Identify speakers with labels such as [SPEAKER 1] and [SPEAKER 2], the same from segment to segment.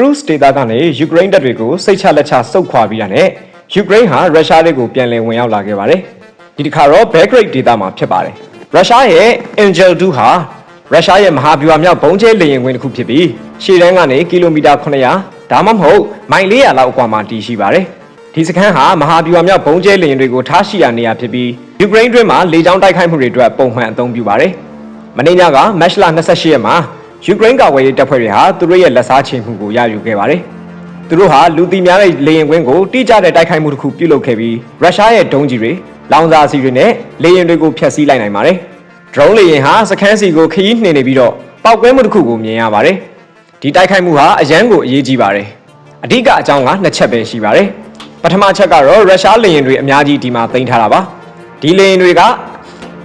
[SPEAKER 1] cruise ဒေသကနေယူကရိန်းတပ်တွေကိုစိတ်ချလက်ချဆုတ်ခွာပြီးတာနဲ့ယူကရိန်းဟာရုရှားတွေကိုပြန်လည်ဝင်ရောက်လာခဲ့ပါတယ်။ဒီတစ်ခါတော့ Belgrade ဒေသမှာဖြစ်ပါတယ်။ရုရှားရဲ့ Angel 2ဟာရုရှားရဲ့မဟာဗျူဟာမြောက်ဘုံကျဲလေယာဉ်ကွင်းတစ်ခုဖြစ်ပြီးရှေ့တန်းကနေကီလိုမီတာ900ဒါမှမဟုတ်မိုင်400လောက်အကွာမှာတည်ရှိပါတယ်။ဒီစခန်းဟာမဟာဗျူဟာမြောက်ဘုံကျဲလေယာဉ်တွေကိုထားရှိရာနေရာဖြစ်ပြီးယူကရိန်းတွင်းမှာလေကြောင်းတိုက်ခိုက်မှုတွေအတွက်ပုံမှန်အသုံးပြုပါတယ်။မနေ့ညကမတ်လ28ရက်မှာ ယူကရိန်းကာကွယ်ရေးတပ်ဖွဲ့တွေဟာသူတို့ရဲ့လက်စားချေမှုကိုရယူခဲ့ပါတယ်။သူတို့ဟာလူသိများတဲ့လေယာဉ်ကွင်းကိုတိကျတဲ့တိုက်ခိုက်မှုတစ်ခုပြုလုပ်ခဲ့ပြီးရုရှားရဲ့ဒုံးကြီးတွေလောင်စာဆီတွေနဲ့လေယာဉ်တွေကိုဖျက်ဆီးလိုက်နိုင်ပါတယ်။ drone လေယာဉ်ဟာစခန်းစီကိုခရီးနှင်နေပြီးတော့ပောက်ကွဲမှုတစ်ခုကိုမြင်ရပါတယ်။ဒီတိုက်ခိုက်မှုဟာအရန်ကိုအရေးကြီးပါတယ်။အဓိကအကြောင်းကနှစ်ချက်ပဲရှိပါတယ်။ပထမချက်ကတော့ရုရှားလေယာဉ်တွေအများကြီးဒီမှာတင်ထားတာပါ။ဒီလေယာဉ်တွေက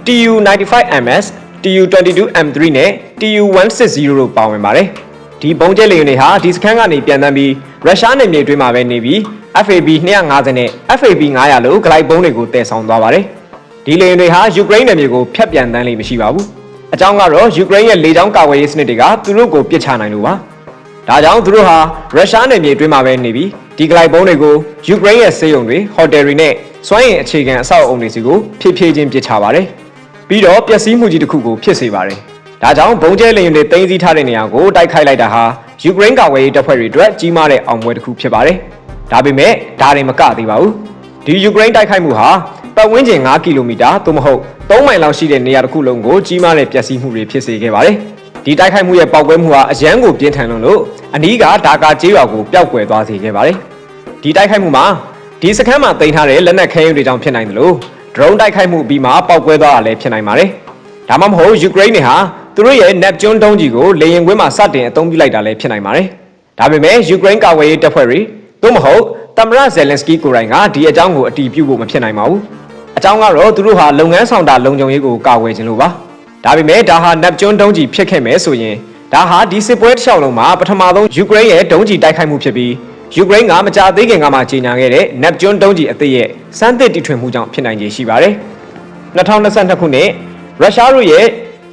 [SPEAKER 1] TU95MS TU22M3 နဲ့ TU160 တို့ပါဝင်ပါတယ်။ဒီပုံကျဲလေယာဉ်တွေဟာဒီစခန်းကနေပြန်တန်းပြီးရုရှားနယ်မြေအတွင်းမှာပဲနေပြီး FAB 250နဲ့ FAB 900လို့ဂလိုက်ပုံးတွေကိုတည်ဆောင်သွားပါတယ်။ဒီလေယာဉ်တွေဟာယူကရိန်းနယ်မြေကိုဖျက်ပြန်တန်းလိမ့်မရှိပါဘူး။အကြောင်းကတော့ယူကရိန်းရဲ့လေကြောင်းကာကွယ်ရေးစနစ်တွေကသူတို့ကိုပစ်ချနိုင်လို့ပါ။ဒါကြောင့်သူတို့ဟာရုရှားနယ်မြေအတွင်းမှာပဲနေပြီးဒီဂလိုက်ပုံးတွေကိုယူကရိန်းရဲ့စေယုံတွေဟိုတယ်တွေနဲ့စွမ်းအင်အခြေခံအဆောက်အအုံတွေစီကိုဖြည်းဖြည်းချင်းပစ်ချပါတယ်။ ပြီးတော့ပျက်စီးမှုကြီးတစ်ခုကိုဖြစ်စေပါတယ်။ဒါကြောင့်ဘုံကျဲလေယာဉ်တွေတင်းစီထားတဲ့နေရာကိုတိုက်ခိုက်လိုက်တာဟာယူကရိန်းကာကွယ်ရေးတပ်ဖွဲ့တွေအတွက်ကြီးမားတဲ့အောင်ပွဲတစ်ခုဖြစ်ပါတယ်။ဒါပေမဲ့ဒါတွေမကသေးပါဘူး။ဒီယူကရိန်းတိုက်ခိုက်မှုဟာပတ်ဝန်းကျင်9ကီလိုမီတာသို့မဟုတ်3မိုင်လောက်ရှိတဲ့နေရာတစ်ခုလုံးကိုကြီးမားတဲ့ပျက်စီးမှုတွေဖြစ်စေခဲ့ပါတယ်။ဒီတိုက်ခိုက်မှုရဲ့ပောက်ကွဲမှုဟာအရန်ကိုပြင်းထန်လွန်းလို့အနီးကဒါကာကျေးရွာကိုပျောက်ကွယ်သွားစေခဲ့ပါတယ်။ဒီတိုက်ခိုက်မှုမှာဒီစခန်းမှာတင်ထားတဲ့လက်နက်ခဲယုံတွေကြောင့်ဖြစ်နိုင်တယ်လို့ drone တိုက်ခိုက်မှုပြီးမှပောက်ကွဲသွားတာလည်းဖြစ်နိုင်ပါတယ်။ဒါမှမဟုတ်ယူကရိန်းတွေဟာသူတို့ရဲ့ Neptune တုံးကြီးကိုလေယာဉ်ကွင်းမှာစတင်အသုံးပြုလိုက်တာလည်းဖြစ်နိုင်ပါတယ်။ဒါပေမဲ့ယူကရိန်းကာကွယ်ရေးတပ်ဖွဲ့တွေသို့မဟုတ်တမရဇယ်လင်စကီကိုယ်တိုင်ကဒီအကြောင်းကိုအတည်ပြုဖို့မဖြစ်နိုင်ပါဘူး။အကြောင်းကတော့သူတို့ဟာလုပ်ငန်းဆောင်တာလုံခြုံရေးကိုကာကွယ်ခြင်းလို့ပါ။ဒါပေမဲ့ဒါဟာ Neptune တုံးကြီးဖြစ်ခဲ့မယ်ဆိုရင်ဒါဟာဒီစစ်ပွဲတစ်လျှောက်လုံးမှာပထမဆုံးယူကရိန်းရဲ့ဒုံးကြီးတိုက်ခိုက်မှုဖြစ်ပြီး ယူကရိန်းကမကြာသေးခင်ကမှကြေညာခဲ့တဲ့ Neptune တုံးကြီးအသစ်ရဲ့စမ်းသစ်တီထွင်မှုကြောင့်ဖြစ်နိုင်ခြေရှိပါတယ်။2022ခုနှစ်ရုရှားတို့ရဲ့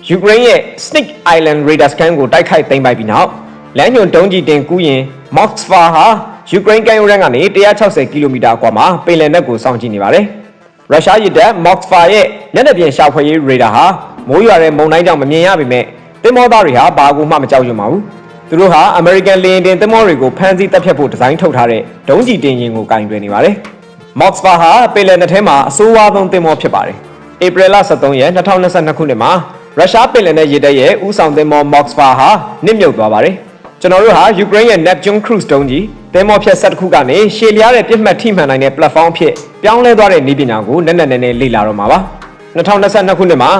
[SPEAKER 1] ယူကရိန်းရဲ့ Snake Island Radar Scan ကိုတိုက်ခိုက်သိမ်းပိုက်ပြီးနောက်လမ်းညွန်တုံးကြီးတင်ကူးရင် Moskva ဟာယူကရိန်းကမ်းရိုးတန်းကနေ160ကီလိုမီတာအကွာမှာပင်လယ်နက်ကိုစောင့်ကြည့်နေပါတယ်။ရုရှားရစ်တပ် Moskva ရဲ့မျက်နှာပြင်ရှာဖွေရေးရေဒါဟာမိုးရွာတဲ့မုန်တိုင်းကြောင့်မမြင်ရပေမဲ့တင်မောသားတွေဟာဘာကိုမှမကြောက်ရွံ့ပါဘူး။ သူတို့ဟာ American လေယာဉ်တင်တင်မောတွေကိုဖမ်းဆီးတပ်ဖြတ်ဖို့ဒီဇိုင်းထုတ်ထားတဲ့ဒုံးကျည်တင်ရင်ကိုကင်တွယ်နေပါတယ်။ Moskva ဟာပင်လယ်နက်ထဲမှာအဆိုးဝါးဆုံးတင်မောဖြစ်ပါတယ်။ဧပြီလ23ရက်2022ခုနှစ်မှာရုရှားပင်လယ်နက်ရေတပ်ရဲ့ဦးဆောင်သင်္ဘော Moskva ဟာနစ်မြုပ်သွားပါတယ်။ကျွန်တော်တို့ဟာယူကရိန်းရဲ့ Neptune Cruise တုံးကြီးသင်္ဘောဖြတ်ဆက်တစ်ခုကနေရှေလျားတဲ့ပြစ်မှတ်ထိမှန်နိုင်တဲ့ platform အဖြစ်ပြောင်းလဲသွားတဲ့နည်းပညာကိုနက်နက်နဲနဲလေ့လာတော့မှာပါ။2022ခုနှစ်မှာ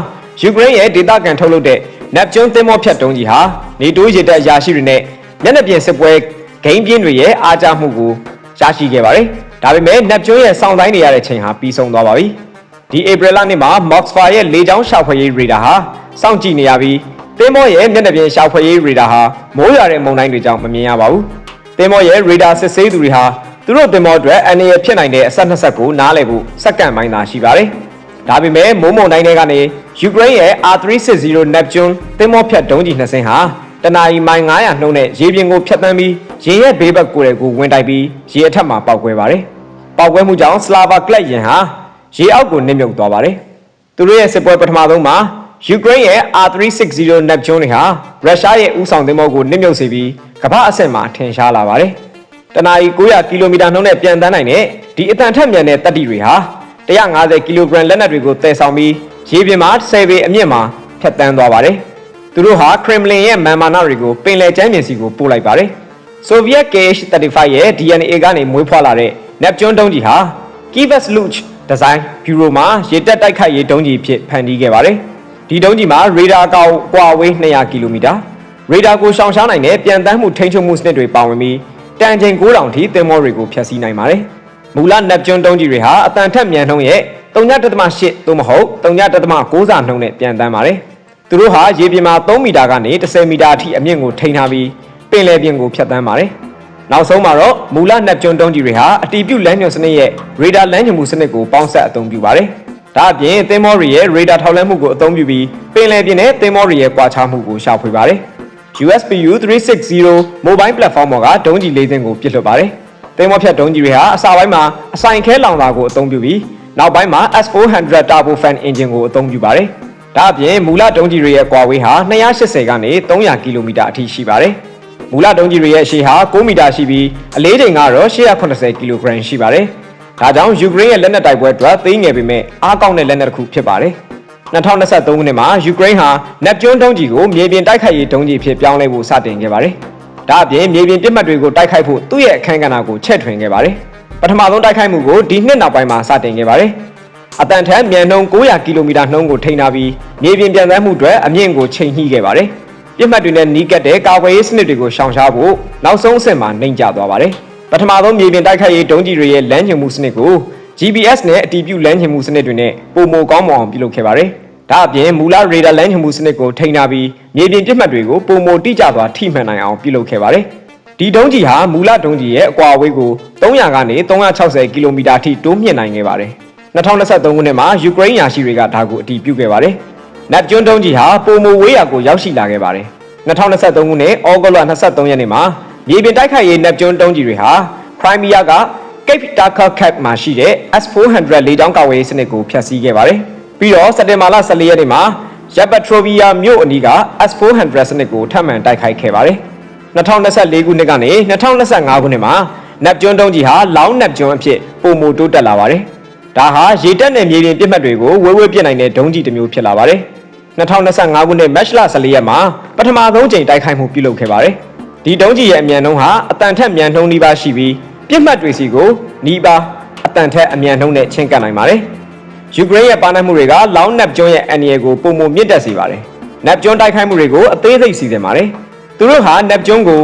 [SPEAKER 1] ယူကရိန်းရဲ့ဒေသခံထုတ်လုပ်တဲ့ Neptune သင်္ဘောဖြတ်တုံးကြီးဟာနေတိုးရေတပ်အရာရှိတွေနဲ့မျက်နှာပြင်စစ်ပွဲဂိမ်းပြင်းတွေရဲ့အားကြမှုကိုရရှိခဲ့ပါတယ်။ဒါပေမဲ့ Neptune ရဲ့စောင့်တိုင်းနေရတဲ့ချိန်ဟာပြီးဆုံးသွားပါပြီ။ဒီဧပြီလနေ့မှာ Moskva ရဲ့လေကြောင်းရှာဖွေရေးရေဒါဟာစောင့်ကြည့်နေရပြီးသင်္ဘောရဲ့မျက်နှာပြင်ရှာဖွေရေးရေဒါဟာမိုးရွာတဲ့မုန်တိုင်းတွေကြောင့်မမြင်ရပါဘူး။သင်္ဘောရဲ့ရေဒါစစ်ဆေးသူတွေဟာသူတို့သင်္ဘောအတွက်အန္တရာယ်ဖြစ်နိုင်တဲ့အဆက်နှစ်ဆက်ကိုနားလည်ဖို့စက္ကန့်ပိုင်းသာရှိပါတယ်။ ဒါပေမဲ့မိုးမုန်တိုင်းတွေကနေယူကရိန်းရဲ့ R360 Neptune သင်္ဘောဖြတ်ဒုံးကြီးနှစ်စင်းဟာတနအီမိုင်900နှုန်းနဲ့ရေပြင်ကိုဖြတ်တန်းပြီးရေရဲ့ဘေးဘက်ကိုယ်တွေကိုဝင်တိုက်ပြီးရေအထက်မှာပောက်ကွဲပါတယ်။ပောက်ကွဲမှုကြောင့် Slava Clad ယင်ဟာရေအောက်ကိုနစ်မြုပ်သွားပါတယ်။သူတို့ရဲ့စစ်ပွဲပထမဆုံးမှာယူကရိန်းရဲ့ R360 Neptune တွေဟာရုရှားရဲ့ဦးဆောင်သင်္ဘောကိုနစ်မြုပ်စေပြီးကမ္ဘာအဆင့်မှာထင်ရှားလာပါတယ်။တနအီ900ကီလိုမီတာနှုန်းနဲ့ပြန်တန်းနိုင်တဲ့ဒီအတန်ထက်မြန်တဲ့တပ်တိတွေဟာ 150ကီလိုဂရမ်လက်နက်တွေကိုတည်ဆောင်ပြီးရေပြင်မှာ10ပေအမြင့်မှာဖြတ်တန်းသွားပါတယ်။သူတို့ဟာခရမ်လင်ရဲ့မန်မာနာတွေကိုပင်လယ်ကျမ်းပြင်စီကိုပို့လိုက်ပါတယ်။ Soviet KH-35 ရဲ့ DNA ကနေမွေးဖွားလာတဲ့ Neptune တုံးကြီးဟာ Kivas Luch Design Bureau မှာရေတက်တိုက်ခိုက်ရေးတုံးကြီးဖြစ်ဖန်တီးခဲ့ပါတယ်။ဒီတုံးကြီးမှာရေဒါကောင်ကွာဝေး200ကီလိုမီတာရေဒါကိုရှောင်ရှားနိုင်တဲ့ပြန်တမ်းမှုထိန်းချုပ်မှုစနစ်တွေပါဝင်ပြီးတန်ချိန်9000ထိသင်္ဘောတွေကိုဖျက်ဆီးနိုင်ပါတယ်။ မူလ Neptune တုံးကြီးတွေဟာအတန်ထက်မြန်နှုန်းရဲ့3.8သို့မဟုတ်3.9စာနှုန်းနဲ့ပြန်တမ်းပါတယ်။သူတို့ဟာရေပြင်မှာ3မီတာကနေ10မီတာအထိအမြင့်ကိုထိန်းထားပြီးပင်လယ်ပြင်ကိုဖြတ်တန်းပါတယ်။နောက်ဆုံးမှာတော့မူလ Neptune တုံးကြီးတွေဟာအတီးပြုတ်လမ်းညွှန်စနစ်ရဲ့ radar လမ်းညွှန်မှုစနစ်ကိုပေါင်းစပ်အသုံးပြုပါတယ်။ဒါအပြင်သင်္ဘောတွေရဲ့ radar ထောက်လှမ်းမှုကိုအသုံးပြုပြီးပင်လယ်ပြင်နဲ့သင်္ဘောတွေရဲ့ကွာခြားမှုကိုရှာဖွေပါတယ်။ USPU 360 mobile platform ပေါ်ကဒုံးကျည်လေးစင်းကိုပစ်လွှတ်ပါတယ်။ သိမ်းမဖြတ်ဒုံးကျည်တွေဟာအစပိုင်းမှာအဆိုင်ခဲလောင်စာကိုအသုံးပြုပြီးနောက်ပိုင်းမှာ S400 turbofan engine ကိုအသုံးပြုပါတယ်။ဒါအပြင်မူလဒုံးကျည်တွေရဲ့ကွာဝေးဟာ280ကနေ300ကီလိုမီတာအထိရှိပါတယ်။မူလဒုံးကျည်တွေရဲ့ရှေးဟာ9မီတာရှိပြီးအလေးချိန်ကတော့880ကီလိုဂရမ်ရှိပါတယ်။ဒါကြောင့်ယူကရိန်းရဲ့လက်နက်တိုက်ပွဲအတွက်သိမ်းငယ်ပေမဲ့အားကောင်းတဲ့လက်နက်တစ်ခုဖြစ်ပါတယ်။2023ခုနှစ်မှာယူကရိန်းဟာနက်ကျွန်းဒုံးကျည်ကိုမြေပြင်တိုက်ခိုက်ရေးဒုံးကျည်ဖြစ်ပြောင်းလဲဖို့စတင်ခဲ့ပါတယ်။ ဒါအပြင်မြေပြင်ပစ်မှတ်တွေကိုတိုက်ခိုက်ဖို့သူ့ရဲ့အခမ်းကဏ္ဍကိုချဲ့ထွင်ခဲ့ပါတယ်။ပထမဆုံးတိုက်ခိုက်မှုကိုဒီနှစ်နောက်ပိုင်းမှာစတင်ခဲ့ပါတယ်။အတန်ထက်မြန်နှုန်း900ကီလိုမီတာနှုန်းကိုထိန်းထားပြီးမြေပြင်ပြန်သန်းမှုအတွက်အမြင့်ကိုချိန်ညှိခဲ့ပါတယ်။ပြစ်မှတ်တွေနဲ့နီးကပ်တဲ့ကာကွယ်ရေးစနစ်တွေကိုရှောင်ရှားဖို့နောက်ဆုံးအဆင့်မှာနှိမ်ကျသွားပါတယ်။ပထမဆုံးမြေပြင်တိုက်ခိုက်ရေးဒုံးကျည်တွေရဲ့လမ်းညွှန်မှုစနစ်ကို GPS နဲ့အတီးပြုလမ်းညွှန်မှုစနစ်တွေနဲ့ပုံမကောင်းမွန်အောင်ပြုလုပ်ခဲ့ပါတယ်။ဒါအပြင်မူလရေဒါလမ်းညွှန်မှုစနစ်ကိုထိန်းထားပြီး မြေပြင်ပြစ်မှတ်တွေကိုပုံမတိကျစွာထိမှန်နိုင်အောင်ပြုလုပ်ခဲ့ပါတယ်။ဒီဒုံးကျည်ဟာမူလဒုံးကျည်ရဲ့အကွာအဝေးကို300ကနေ360ကီလိုမီတာထိတိုးမြင့်နိုင်ခဲ့ပါတယ်။2023ခုနှစ်မှာယူကရိန်းယာရှိတွေကဒါကိုအတည်ပြုခဲ့ပါတယ်။နက်ကျွန်းဒုံးကျည်ဟာပုံမဝေးရာကိုရောက်ရှိလာခဲ့ပါတယ်။2023ခုနှစ်ဩဂုတ်လ23ရက်နေ့မှာမြေပြင်တိုက်ခိုက်ရေးနက်ကျွန်းဒုံးကျည်တွေဟာခရိုင်းမီးယားက Cape Tucker Cap မှာရှိတဲ့ S400 လေကြောင်းကာဝေးစနစ်ကိုဖျက်ဆီးခဲ့ပါတယ်။ပြီးတော့စက်တင်ဘာလ14ရက်နေ့မှာ Yapatrovia မြို့အနီးက S400 စနစ်ကိုထပ်မံတိုက်ခိုက်ခဲ့ပါတယ်။2024ခုနှစ်ကနေ2025ခုနှစ်မှာနက်ကျွန်းတုံးကြီးဟာလောင်းနက်ကျွန်းအဖြစ်ပုံမတိုးတက်လာပါတယ်။ဒါဟာရေတက်နယ်မြေပြင်ပြစ်မှတ်တွေကိုဝဲဝဲပြစ်နိုင်တဲ့ဒုံးကြီးတစ်မျိုးဖြစ်လာပါတယ်။2025ခုနှစ်မတ်လ14ရက်မှာပထမဆုံးချိန်တိုက်ခိုက်မှုပြုလုပ်ခဲ့ပါတယ်။ဒီဒုံးကြီးရဲ့အမြန်နှုန်းဟာအတန်ထက်မြန်နှုန်းနှီးပါးရှိပြီးပြစ်မှတ်တွေစီကိုနီးပါးအတန်ထက်အမြန်နှုန်းနဲ့ချင်းကပ်နိုင်ပါတယ်။ ယူကရိန်းရဲ့ပါနိုင်မှုတွေကလောင်းနက်ကျွန်းရဲ့အန်ရီယယ်ကိုပုံမမြင့်တက်စေပါတယ်။နက်ကျွန်းတိုက်ခိုက်မှုတွေကိုအသေးစိတ်စီစဉ်ပါတယ်။သူတို့ဟာနက်ကျွန်းကို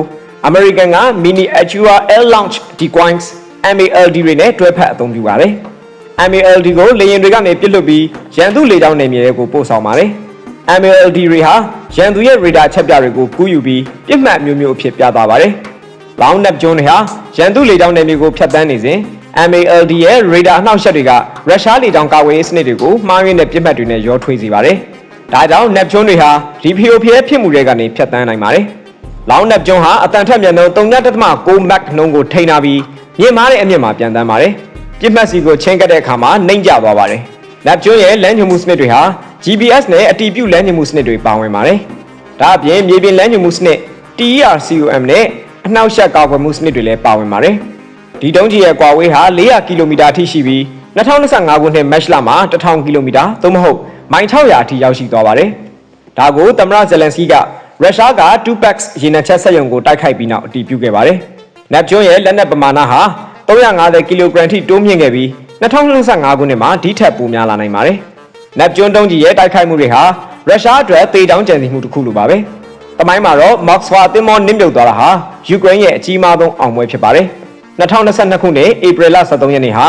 [SPEAKER 1] American က Mini Acura Air Launch Decoys MALD တွေနဲ့တွဲဖက်အသုံးပြုပါတယ်။ MALD ကိုလေယာဉ်တွေကနေပစ်လွတ်ပြီးရန်သူလေကြောင်းနယ်မြေတွေကိုပို့ဆောင်ပါတယ်။ MALD တွေဟာရန်သူရဲ့ရေဒါချက်ပြတွေကိုကူးယူပြီးပြစ်မှတ်မျိုးမျိုးအဖြစ်ပြသပါတယ်။လောင်းနက်ကျွန်းတွေဟာရန်သူလေကြောင်းနယ်မြေကိုဖျက်ဆီးနေစဉ် MALD ရဲ့ရေဒါအနှောက်အယှက်တွေကရုရှားလေကြောင်းကာကွယ်ရေးစနစ်တွေကိုမှားယွင်းတဲ့ပြစ်မှတ်တွေနဲ့ရောထွေးစေပါတယ်။ဒါကြောင့်နက်ကျွန်းတွေဟာဒီဖီယိုဖီရဲ့ဖြစ်မှုတွေကနေဖျက်ဆီးနိုင်ပါတယ်။လောင်းနက်ကျွန်းဟာအတန်ထက်မြန်နှုန်း3.6 Mach နှုန်းကိုထိန်းထားပြီးမြင့်မားတဲ့အမြင့်မှာပြန်တန်းပါတယ်။ပြစ်မှတ်စီကိုချင်းကပ်တဲ့အခါမှာနှိမ့်ကျသွားပါတယ်။နက်ကျွန်းရဲ့လမ်းညွှန်မှုစနစ်တွေဟာ GPS နဲ့အတီးပြုလမ်းညွှန်မှုစနစ်တွေပါဝင်ပါတယ်။ဒါအပြင်မြေပြင်လမ်းညွှန်မှုစနစ် TERCOM နဲ့အနှောက်အယှက်ကာကွယ်မှုစနစ်တွေလည်းပါဝင်ပါတယ်။ ဒီတုံးကြီးရဲ့ကွာဝေးဟာ400ကီလိုမီတာအထိရှိပြီး2025ခုနှစ်မတ်လမှာ1000ကီလိုမီတာသို့မဟုတ်မိုင်600အထိရောက်ရှိသွားပါတယ်။ဒါကိုသမ္မတဇယ်လန်စကီးကရုရှားက 2PAX ရေနံချက်ဆက်ယုံကိုတိုက်ခိုက်ပြီးနောက်အတည်ပြုခဲ့ပါတယ်။နက်ကျွန်းရဲ့လက်နက်ပမာဏဟာ350ကီလိုဂရမ်ထိတိုးမြင့်ခဲ့ပြီး2025ခုနှစ်မှာဒီထက်ပိုများလာနိုင်ပါတယ်။နက်ကျွန်းတုံးကြီးရဲ့တိုက်ခိုက်မှုတွေဟာရုရှားအတွက်သေတောင်းကြံစီမှုတစ်ခုလိုပါပဲ။တမိုင်းမှာတော့ Moskva သင်္ဘောနစ်မြုပ်သွားတာဟာယူကရိန်းရဲ့အကြီးမားဆုံးအောင်ပွဲဖြစ်ပါတယ်။ 2022ခုနှစ်ဧပြီလ23ရက်နေ့ဟာ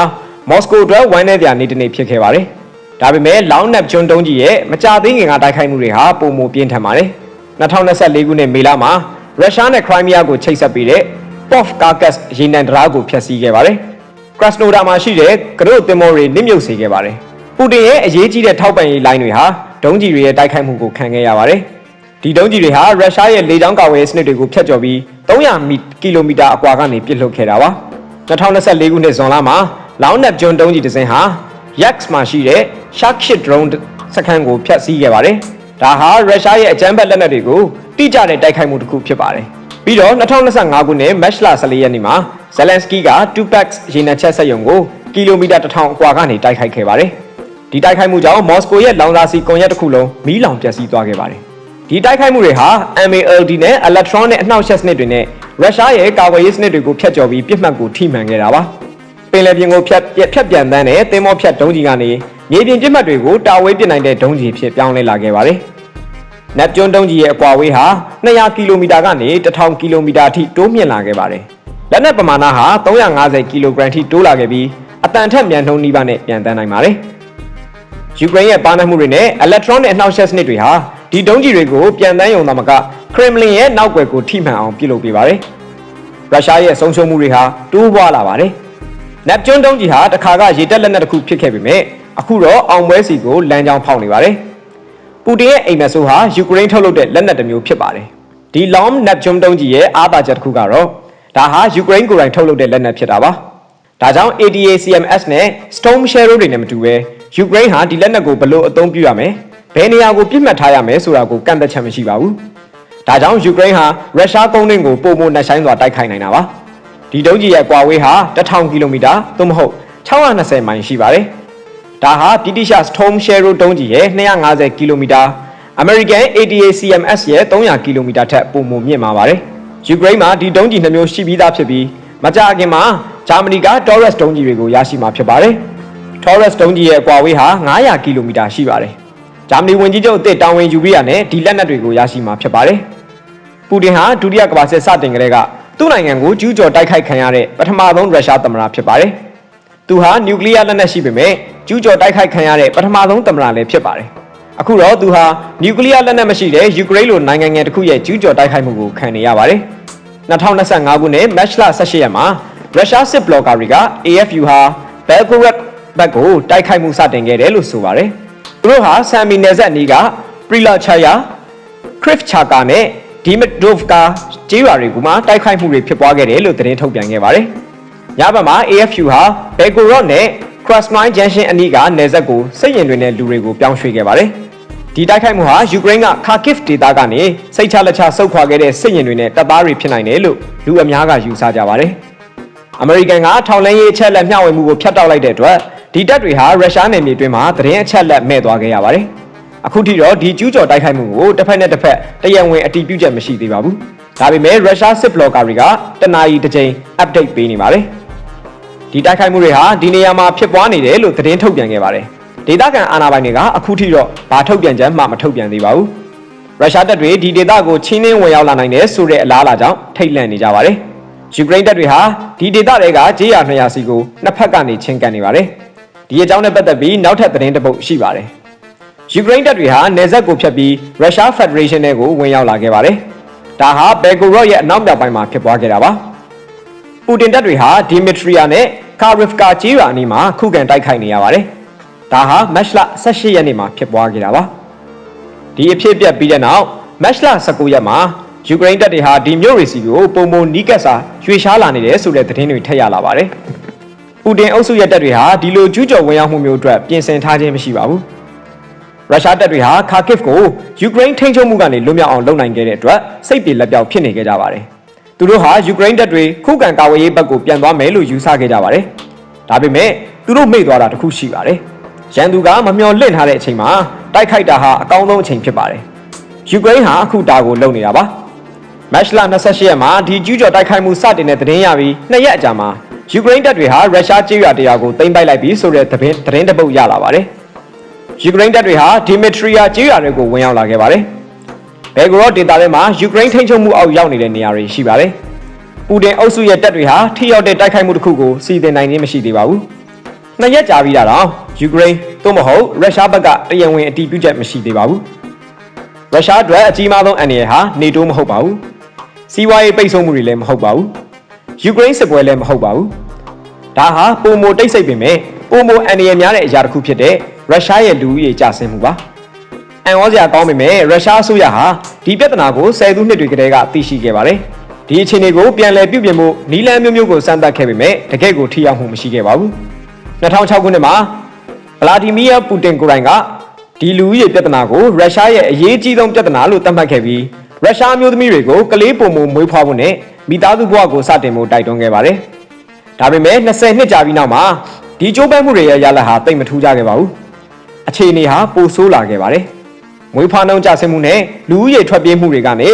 [SPEAKER 1] မော်စကိုအတွက်ဝမ်းနည်းပြနေ့တစ်နေ့ဖြစ်ခဲ့ပါတယ်။ဒါပေမဲ့လောင်းနက်ကျွန်းတုံးကြီးရဲ့မကြသေးခင်ကတိုက်ခိုက်မှုတွေဟာပုံမပြင်းထန်ပါတယ်။2024ခုနှစ်မေလမှာရုရှားနဲ့ခရိုင်းမီးယားကိုချိတ်ဆက်ပေးတဲ့ Pov-Karkas ရေနံတံတားကိုဖျက်ဆီးခဲ့ပါတယ်။ Krasnodar မှာရှိတဲ့ကရုတ်သင်္ဘောတွေနစ်မြုပ်စေခဲ့ပါတယ်။ပူတင်ရဲ့အရေးကြီးတဲ့ထောက်ပံ့ရေးလိုင်းတွေဟာဒုံးကျည်တွေရဲ့တိုက်ခိုက်မှုကိုခံခဲ့ရပါတယ်။ ဒီဒုံးကျည်တွေဟာရုရှားရဲ့လေကြောင်းကာဝယ်ရေးစနစ်တွေကိုဖျက်ကျော်ပြီး300မီကီလိုမီတာအကွာကနေပစ်လွှတ်ခဲ့တာပါ2024ခုနှစ်ဇွန်လမှာလောင်းနက်ကျွန်းဒုံးကျည်တစ်စင်းဟာ Yax မှာရှိတဲ့ Sharkshit drone စခန်းကိုဖျက်ဆီးခဲ့ပါတယ်ဒါဟာရုရှားရဲ့အကြမ်းဖက်လက်နက်တွေကိုတိကျတဲ့တိုက်ခိုက်မှုတစ်ခုဖြစ်ပါတယ်ပြီးတော့2025ခုနှစ်မတ်လ14ရက်နေ့မှာဇယ်လန်စကီးက 2PAX ရေနံချက်ဆက်ယုံကိုကီလိုမီတာ1000အကွာကနေတိုက်ခိုက်ခဲ့ပါတယ်ဒီတိုက်ခိုက်မှုကြောင့်မော်စကိုရဲ့လောင်စာဆီကွန်ရက်တစ်ခုလုံးမီးလောင်ပျက်စီးသွားခဲ့ပါတယ် ဒီတိုက်ခိုက်မှုတွေဟာ MALD နဲ့ electron နဲ့အနှောက်အယှက်စနစ်တွေနဲ့ရုရှားရဲ့ကာကွယ်ရေးစနစ်တွေကိုဖျက်ကျော်ပြီးပြစ်မှတ်ကိုထိမှန်ခဲ့တာပါပင်လယ်ပြင်ကိုဖျက်ဖျက်ပြန်တန်းတဲ့သင်္ဘောဖျက်ဒုံးကြီးကနေမြေပြင်ပြစ်မှတ်တွေကိုတာဝေးပစ်နိုင်တဲ့ဒုံးကြီးဖြစ်ပြောင်းလဲလာခဲ့ပါတယ်နက်ကျွန်းဒုံးကြီးရဲ့အကွာဝေးဟာ200ကီလိုမီတာကနေ1000ကီလိုမီတာအထိတိုးမြင့်လာခဲ့ပါတယ်လက်နက်ပမာဏဟာ350ကီလိုဂရမ်ထိတိုးလာခဲ့ပြီးအတန်ထက်မြန်နှုန်းနှီးပါးနဲ့ပြန်တန်းနိုင်ပါတယ်ယူကရိန်းရဲ့ပါနမှုတွေနဲ့ electron နဲ့အနှောက်အယှက်စနစ်တွေဟာ ဒီဒုံးကျည်တွေကိုပြန်တန်းယုံသမကခရမ်လင်ရဲ့နောက်ွယ်ကိုထိမှန်အောင်ပြုလုပ်ပေးပါတယ်။ရုရှားရဲ့ဆုံးရှုံးမှုတွေဟာတိုးပွားလာပါတယ်။နက်ကျွန်းဒုံးကျည်ဟာတခါကရေတက်လက်နက်တစ်ခုဖြစ်ခဲ့ပေမဲ့အခုတော့အောင်ပွဲစီကိုလမ်းကြောင်းဖောက်နေပါတယ်။ပူတင်ရဲ့အိမ်မက်ဆိုးဟာယူကရိန်းထုတ်လုပ်တဲ့လက်နက်တစ်မျိုးဖြစ်ပါတယ်။ဒီ Long Neptune တုံးကြီးရဲ့အားသာချက်တစ်ခုကတော့ဒါဟာယူကရိန်းကိုယ်တိုင်ထုတ်လုပ်တဲ့လက်နက်ဖြစ်တာပါဒါကြောင့် ATACMS နဲ့ Storm Shadow တွေနဲ့မတူဘဲယူကရိန်းဟာဒီလက်နက်ကိုဘယ်လို့အသုံးပြုရမယ် ဘယ်နေရာကိုပြစ်မှတ်ထားရမယ်ဆိုတာကိုကန့်သက်ချက်မရှိပါဘူးဒါကြောင့်ယူကရိန်းဟာရုရှားကုန်းတွင်းကိုပုံမနှက်ဆိုင်စွာတိုက်ခိုက်နိုင်တာပါဒီတုံးကြီးရဲ့ကွာဝေးဟာ1000ကီလိုမီတာသို့မဟုတ်620မိုင်ရှိပါတယ်ဒါဟာဗြိတိရှ Storm Shadow တုံးကြီးရဲ့250ကီလိုမီတာ American ATACMS ရဲ့300ကီလိုမီတာထက်ပိုမိုမြင့်မာပါတယ်။ယူကရိန်းမှာဒီတုံးကြီးနှမျိုးရှိပြီးသားဖြစ်ပြီးမကြာခင်မှာဂျာမနီက Taurus တုံးကြီးတွေကိုရရှိမှာဖြစ်ပါတယ်။ Taurus တုံးကြီးရဲ့အကွာဝေးဟာ900ကီလိုမီတာရှိပါတယ်။ ဂျာမနီဝန်ကြီးချုပ်အသစ်တာဝန်ယူပြီးရတဲ့ဒီလက်နက်တွေကိုရရှိမှာဖြစ်ပါတယ်။ပူတင်ဟာဒုတိယကမ္ဘာစစ်စတင်ကလေးကသူ့နိုင်ငံကိုကျူးကျော်တိုက်ခိုက်ခံရတဲ့ပထမဆုံးရုရှားသမ္မတဖြစ်ပါတယ်။သူဟာနျူကလ িয়ার လက်နက်ရှိပေမဲ့ကျူးကျော်တိုက်ခိုက်ခံရတဲ့ပထမဆုံးသမ္မတလည်းဖြစ်ပါတယ်။အခုတော့သူဟာနျူကလ িয়ার လက်နက်မရှိတဲ့ယူကရိန်းလိုနိုင်ငံငယ်တစ်ခုရဲ့ကျူးကျော်တိုက်ခိုက်မှုကိုခံနေရပါတယ်။2025ခုနှစ်မတ်လ18ရက်မှာရုရှားစစ်ဘလော့ဂါတွေက AFU ဟာ Belgorod ဘက်ကိုတိုက်ခိုက်မှုစတင်ခဲ့တယ်လို့ဆိုပါတယ်။ သူတို့ဟာဆမ်မီနယ်ဇက်နီးက Prilachaya, Krivchaka နဲ့ Dimitrovka ကျေးရွာတွေကမှတိုက်ခိုက်မှုတွေဖြစ်ပွားခဲ့တယ်လို့သတင်းထုတ်ပြန်ခဲ့ပါတယ်။ညဘက်မှာ AFU ဟာ Belgorod နဲ့ Krasnoy Junction အနီးကနယ်စပ်ကိုစစ်ရင်တွေနဲ့လူတွေကိုပြောင်းရွှေ့ခဲ့ပါတယ်။ဒီတိုက်ခိုက်မှုဟာယူကရိန်းက Kharkiv ဒေသကနေစိတ်ချလက်ချဆုတ်ခွာခဲ့တဲ့စစ်ရင်တွေနဲ့တပ်သားတွေဖြစ်နိုင်တယ်လို့လူအများကယူဆကြပါတယ်။ အမေရိကန်ကထောင်လန်းရေးအချက်လက်မျှဝေမှုကိုဖျက်တောက်လိုက်တဲ့အတွက်ဒီတပ်တွေဟာရုရှားနယ်မြေတွင်းမှာသတင်းအချက်လက်မဲ့သွားခဲ့ရပါတယ်။အခုထိတော့ဒီကျူးကျော်တိုက်ခိုက်မှုကိုတစ်ဖက်နဲ့တစ်ဖက်တရားဝင်အတည်ပြုချက်မရှိသေးပါဘူး။ဒါပေမဲ့ရုရှားစစ်ဘလော့ဂါတွေကတနအီတစ်ကြိမ် update ပေးနေပါတယ်။ဒီတိုက်ခိုက်မှုတွေဟာဒီနေရာမှာဖြစ်ပွားနေတယ်လို့သတင်းထုတ်ပြန်ခဲ့ပါတယ်။ဒေသခံအာဏာပိုင်တွေကအခုထိတော့ဘာထုတ်ပြန်ချက်မှမထုတ်ပြန်သေးပါဘူး။ရုရှားတပ်တွေဒီဒေသကိုချင်းနှင်းဝင်ရောက်လာနိုင်တယ်ဆိုတဲ့အလားအလာကြောင့်ထိတ်လန့်နေကြပါတယ်။ ယူကရိန်းတပ်တွေဟာဒီဒေသတွေကဂျေးရ200စီကိုနှစ်ဖက်ကနေချင်းကန်နေပါတယ်။ဒီအကြောင်းနဲ့ပတ်သက်ပြီးနောက်ထပ်သတင်းတစ်ပုဒ်ရှိပါတယ်။ယူကရိန်းတပ်တွေဟာနေဆက်ကိုဖျက်ပြီးရုရှားဖက်ဒရေးရှင်းထဲကိုဝင်ရောက်လာခဲ့ပါတယ်။ဒါဟာဘယ်ဂိုရော့ရဲ့အနောက်မြောက်ပိုင်းမှာဖြစ်ပွားခဲ့တာပါ။ပူတင်တပ်တွေဟာဒီမီထရီယာနဲ့ကာရစ်ကာဂျေးရအနီးမှာခုခံတိုက်ခိုက်နေရပါတယ်။ဒါဟာမတ်လ18ရက်နေ့မှာဖြစ်ပွားခဲ့တာပါ။ဒီအဖြစ်အပျက်ပြီးတဲ့နောက်မတ်လ19ရက်မှာ ယူကရိန်းတပ်တွေဟာဒီမြို့ရီစီကိုပုံပုံနီးကပ်စာရွှေရှားလာနေတယ်ဆိုတဲ့သတင်းတွေထပ်ရလာပါတယ်။ပူတင်အုပ်စုရဲ့တပ်တွေဟာဒီလိုကျူးကျော်ဝင်ရောက်မှုမျိုးအတွက်ပြင်ဆင်ထားခြင်းမရှိပါဘူး။ရုရှားတပ်တွေဟာခါကစ်ကိုယူကရိန်းထိန်းချုပ်မှုကနေလွတ်မြောက်အောင်လုပ်နိုင်ခဲ့တဲ့အတွက်စိတ်ပြေလက်ပြောက်ဖြစ်နေခဲ့ကြပါတယ်။သူတို့ဟာယူကရိန်းတပ်တွေခုခံကာဝေးရေးဘက်ကိုပြန်သွားမယ်လို့ယူဆခဲ့ကြပါတယ်။ဒါပေမဲ့သူတို့မေ့သွားတာတစ်ခုရှိပါတယ်။ရန်သူကမမျှော်လင့်ထားတဲ့အချိန်မှာတိုက်ခိုက်တာဟာအကောင်းဆုံးအချိန်ဖြစ်ပါတယ်။ယူကရိန်းဟာအခုဒါကိုလုပ်နေတာပါ။ မတ်လ28ရက်မှာဒီကျူးကျော်တိုက်ခိုက်မှုစတင်တဲ့သတင်းရပြီးနှစ်ရက်အကြာမှာယူကရိန်းတပ်တွေဟာရုရှားကျေးရွာတရားကိုသိမ်းပိုက်လိုက်ပြီးဆိုတဲ့သတင်းသတင်းတစ်ပုဒ်ရလာပါတယ်။ယူကရိန်းတပ်တွေဟာဒီမီထရီယာကျေးရွာတွေကိုဝင်ရောက်လာခဲ့ပါတယ်။ဘယ်ဂရော့ဒေတာထဲမှာယူကရိန်းထိန်းချုပ်မှုအောက်ရောက်နေတဲ့နေရာတွေရှိပါတယ်။ပူတင်အုပ်စုရဲ့တပ်တွေဟာထိရောက်တဲ့တိုက်ခိုက်မှုတစ်ခုကိုစီစဉ်နိုင်ခြင်းမရှိသေးပါဘူး။နှစ်ရက်ကြာပြီးတာတော့ယူကရိန်းသို့မဟုတ်ရုရှားဘက်ကတရားဝင်အတည်ပြုချက်မရှိသေးပါဘူး။ရုရှားအတွက်အကြီးမားဆုံးအန္တရာယ်ဟာနေတိုးမဟုတ်ပါဘူး။ စီးပွားရေးပိတ်ဆို့မှုတွေလည်းမဟုတ်ပါဘူး။ယူကရိန်းစစ်ပွဲလည်းမဟုတ်ပါဘူး။ဒါဟာပုံမိုတိတ်ဆိတ်ပင်မဲ့ပုံမိုအန္တရာယ်များတဲ့အရာတစ်ခုဖြစ်တဲ့ရုရှားရဲ့လူဦးရေကျဆင်းမှုပါ။အန်ဝေါ်စရာကောင်းပေမဲ့ရုရှားအစိုးရဟာဒီပြဿနာကိုဆယ်စုနှစ်တွေကတည်းကသိရှိခဲ့ပါတယ်။ဒီအခြေအနေကိုပြန်လည်ပြုပြင်ဖို့နီလန်မျိုးမျိုးကိုစမ်းသပ်ခဲ့ပေမဲ့တကယ့်ကိုထိရောက်မှုမရှိခဲ့ပါဘူး။2006ခုနှစ်မှာဗလာဒီမီယာပူတင်ကိုယ်တိုင်ကဒီလူဦးရေပြဿနာကိုရုရှားရဲ့အရေးကြီးဆုံးပြဿနာလို့သတ်မှတ်ခဲ့ပြီး ရုရှားမျိုးသမီးတွေကိုကလေးပုံမမွေးဖွားဖို့နဲ့မိသားစုဘဝကိုစတင်ဖို့တိုက်တွန်းခဲ့ပါတယ်။ဒါပေမဲ့20နှစ်ကြာပြီးနောက်မှာဒီကြိုးပမ်းမှုတွေရဲ့ရလဒ်ဟာတိတ်မထူးကြခဲ့ပါဘူး။အခြေအနေဟာပိုဆိုးလာခဲ့ပါတယ်။မွေးဖွားနှုန်းကျဆင်းမှုနဲ့လူဦးရေထွက်ပြေးမှုတွေကနေ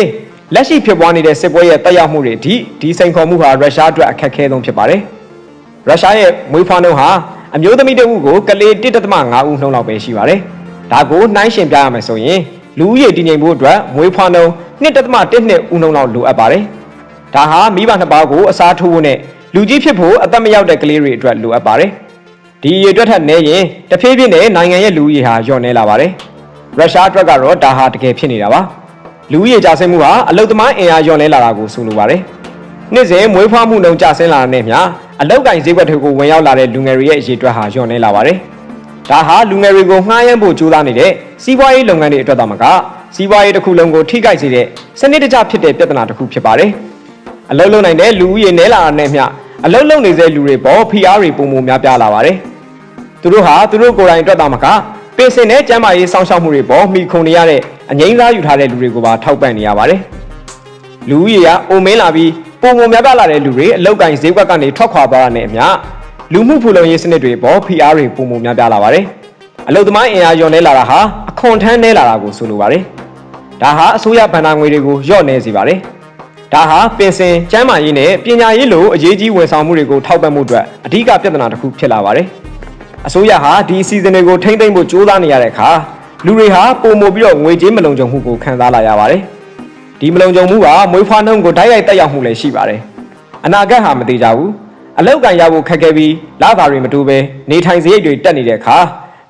[SPEAKER 1] လက်ရှိဖြစ်ပွားနေတဲ့စစ်ပွဲရဲ့တက်ရောက်မှုတွေအထိဒီစိန်ခေါ်မှုဟာရုရှားအတွက်အခက်အခဲဆုံးဖြစ်ပါတယ်။ရုရှားရဲ့မွေးဖွားနှုန်းဟာအမျိုးသမီးတစ်ဦးကိုကလေး1.5ဦးနှုန်းလောက်ပဲရှိပါတယ်။ဒါကိုနှိုင်းယှဉ်ပြရမယ်ဆိုရင်လူဦးရေတည်ငြိမ်ဖို့အတွက်မွေးဖွားနှုန်း 1.12ဦးနှုန်းလောက်လိုအပ်ပါတယ်။ဒါဟာမိဘနှစ်ပါးကိုအစားထိုးဖို့နဲ့လူကြီးဖြစ်ဖို့အသက်မရောက်တဲ့ကလေးတွေအတွက်လိုအပ်ပါတယ်။ဒီရေတွက်ထက်နည်းရင်တဖြည်းဖြည်းနဲ့နိုင်ငံရဲ့လူဦးရေဟာလျော့နေလာပါတယ်။ရုရှားအတွက်ကတော့ဒါဟာတကယ်ဖြစ်နေတာပါ။လူဦးရေကျဆင်းမှုဟာအလုတ်သမားအင်အားလျော့နေလာတာကိုဆိုလိုပါတယ်။နေ့စဉ်မွေးဖွားမှုနှုန်းကျဆင်းလာတဲ့နေ့မှာအလောက်ကင်ဈေးကွက်တွေကိုဝင်ရောက်လာတဲ့လူငယ်တွေရဲ့အရေးအတွက်ဟာလျော့နေလာပါတယ်။ ဒါဟာလူငယ်တွေကိုငှားရမ်းဖို့ကြိုးစားနေတဲ့စီးပွားရေးလုပ်ငန်းတွေအတွက်သာမကစီးပွားရေးတစ်ခုလုံးကိုထိခိုက်စေတဲ့စနစ်တကျဖြစ်တဲ့ပြဿနာတစ်ခုဖြစ်ပါတယ်။အလုံးလုံးနိုင်တဲ့လူဦးရေနည်းလာတာနဲ့မျှအလုံးလုံးနေတဲ့လူတွေပေါ်ဖိအားတွေပုံမှုများပြားလာပါတယ်။သူတို့ဟာသူတို့ကိုယ်တိုင်အတွက်သာမကပင်စင်တဲ့ကျန်းမာရေးစောင့်ရှောက်မှုတွေပေါ်မိခုံနေရတဲ့အငိမ့်စားယူထားတဲ့လူတွေကိုပါထောက်ပံ့နေရပါတယ်။လူဦးရေကအိုမင်းလာပြီးပုံမှုများပြားလာတဲ့လူတွေအလောက်ကင်ဈေးကွက်ကနေထွက်ခွာသွားတာနဲ့အမျှ လူမှုဖူလုံရေးစနစ်တွေပေါ်ဖိအားတွေပုံမှုများပြားလာပါတယ်။အလုတ်သမားအင်အားလျော့နေလာတာဟာအခွန်ထမ်းနေလာတာကိုဆိုလိုပါတယ်။ဒါဟာအစိုးရဗန်နာငွေတွေကိုလျော့နေစေပါတယ်။ဒါဟာပင်စင်ကျန်းမာရေးနဲ့ပညာရေးလိုအရေးကြီးဝန်ဆောင်မှုတွေကိုထောက်ပံ့မှုအတွက်အဓိကပြဿနာတစ်ခုဖြစ်လာပါတယ်။အစိုးရဟာဒီအစီအစဉ်တွေကိုထိမ့်သိမ့်ဖို့ကြိုးစားနေရတဲ့အခါလူတွေဟာပုံမပြီးတော့ငွေကြေးမလုံခြုံမှုကိုခံစားလာရပါတယ်။ဒီမလုံခြုံမှုကမွေးဖွားနှုန်းကိုတိုက်ရိုက်တက်ရောက်မှုလည်းရှိပါတယ်။အနာဂတ်ဟာမသေးကြဘူး။ အလောက်ကန်ရဖို့ခက်ခဲပြီးလာဘာတွေမတူပဲနေထိုင်စရိတ်တွေတက်နေတဲ့အခါ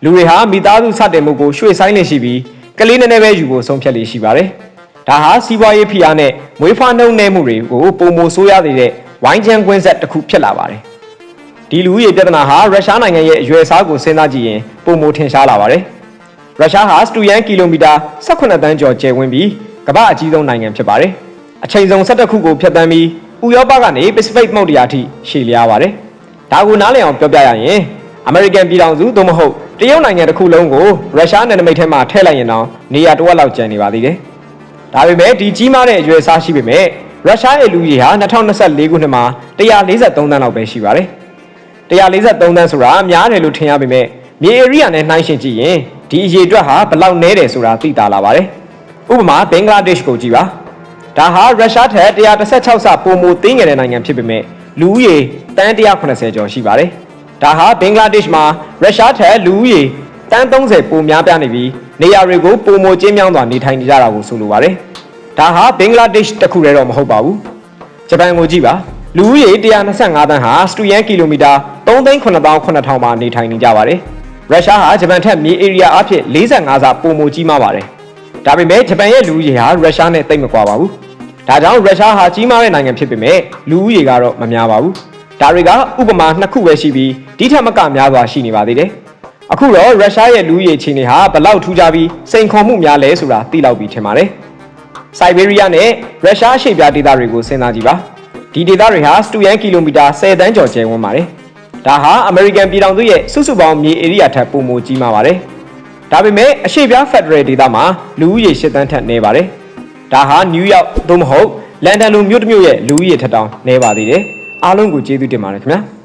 [SPEAKER 1] လူတွေဟာမိသားစုစတင်မှုကိုရွှေ့ဆိုင်းနေရှိပြီးကလေးနည်းနည်းပဲယူဖို့ဆုံးဖြတ်လေးရှိပါတယ်။ဒါဟာစီးပွားရေးဖိအားနဲ့မွေးဖွားနှုန်းနဲ့မှုတွေကိုပုံမိုဆိုးရသေးတဲ့ဝိုင်းချမ်းကွင်းဆက်တစ်ခုဖြစ်လာပါတယ်။ဒီလူဦးရေပြဿနာဟာရုရှားနိုင်ငံရဲ့အရွယ်အစားကိုစဉ်းစားကြည့်ရင်ပုံမိုထင်ရှားလာပါတယ်။ရုရှားဟာစတူယန်ကီလိုမီတာ18တန်းကျော်ကျယ်ဝန်းပြီးကမ္ဘာအကြီးဆုံးနိုင်ငံဖြစ်ပါတယ်။အချိန်ဆုံး17ခုကိုဖျက်ဆီးပြီး ဥရောပကနေပစိဖိတ်မုတ်တရားထိရှည်လျားပါတယ်။ဒါကိုနားလည်အောင်ပြောပြရရင်အမေရိကန်ပြည်ထောင်စုသို့မဟုတ်တရုတ်နိုင်ငံတစ်ခုလုံးကိုရုရှားနယ်နိမိတ်ထဲမှာထည့်လိုက်ရင်တော့နေရာတစ်ဝက်လောက်ကျန်နေပါသေးတယ်။ဒါပေမဲ့ဒီကြီးမားတဲ့အရွယ်အစားရှိပေမဲ့ရုရှားရဲ့လူကြီးဟာ2024ခုနှစ်မှာ143သန်းလောက်ပဲရှိပါတယ်။143သန်းဆိုတာများတယ်လို့ထင်ရပေမဲ့မြေဧရိယာနဲ့နှိုင်းယှဉ်ကြည့်ရင်ဒီအရေအတွက်ဟာဘလောက်နည်းတယ်ဆိုတာသိသာလာပါတယ်။ဥပမာဘင်္ဂလားဒေ့ရှ်ကိုကြည့်ပါ။ ဒါဟာရုရှားထက်116ဆပိုမိုသေးငယ်တဲ့နိုင်ငံဖြစ်ပေမဲ့လူဦးရေတန်း180ကျော်ရှိပါတယ်။ဒါဟာဘင်္ဂလားဒေ့ရှ်မှာရုရှားထက်လူဦးရေတန်း30ပိုများပြားနေပြီးနေရာတွေကိုပုံမိုကျင်းမြောင်းစွာနေထိုင်နေကြတာကိုဆိုလိုပါတယ်။ဒါဟာဘင်္ဂလားဒေ့ရှ်တစ်ခုတည်းတော့မဟုတ်ပါဘူး။ဂျပန်ကိုကြည့်ပါလူဦးရေ125တန်းဟာစတူယန်ကီလိုမီတာ3,98000မှာနေထိုင်နေကြပါတယ်။ရုရှားဟာဂျပန်ထက်မြေဧရိယာအဖြစ်45ဆပိုမိုကြီးမားပါတယ်။ဒါပေမဲ့ဂျပန်ရဲ့လူဦးရေဟာရုရှားနဲ့တိတ်မကွာပါဘူး။ ဒါကြောင့်ရုရှားဟာကြီးမားတဲ့နိုင်ငံဖြစ်ပေမဲ့လူဦးရေကတော့မများပါဘူး။ဒါတွေကဥပမာနှစ်ခုပဲရှိပြီးဒီထက်မကများစွာရှိနေပါသေးတယ်။အခုတော့ရုရှားရဲ့လူဦးရေခြေနေဟာဘလောက်ထူးခြားပြီးစိန်ခေါ်မှုများလဲဆိုတာသိလောက်ပြီးထင်ပါတယ်။စိုက်ဘေးရီးယားနဲ့ရုရှားအရှေ့ပြဒေသတွေကိုစဉ်းစားကြည့်ပါ။ဒီဒေသတွေဟာစတူယန်ကီလိုမီတာ10တန်းကျော်ကျယ်ဝန်းပါတယ်။ဒါဟာအမေရိကန်ပြည်ထောင်စုရဲ့စုစုပေါင်းမြေဧရိယာထက်ပိုမိုကြီးမားပါတယ်။ဒါပေမဲ့အရှေ့ပြဖက်ဒရယ်ဒေသမှာလူဦးရေ10တန်းထက်နည်းပါတယ်။ ဒါဟာနယူးယောက်သို့မဟုတ်လန်ဒန်လိုမြို့တစ်မြို့ရဲ့လူဦးရေထက်တောင်နည်းပါသေးတယ်။အားလုံးကိုကျေးဇူးတင်ပါတယ်ခင်ဗျာ။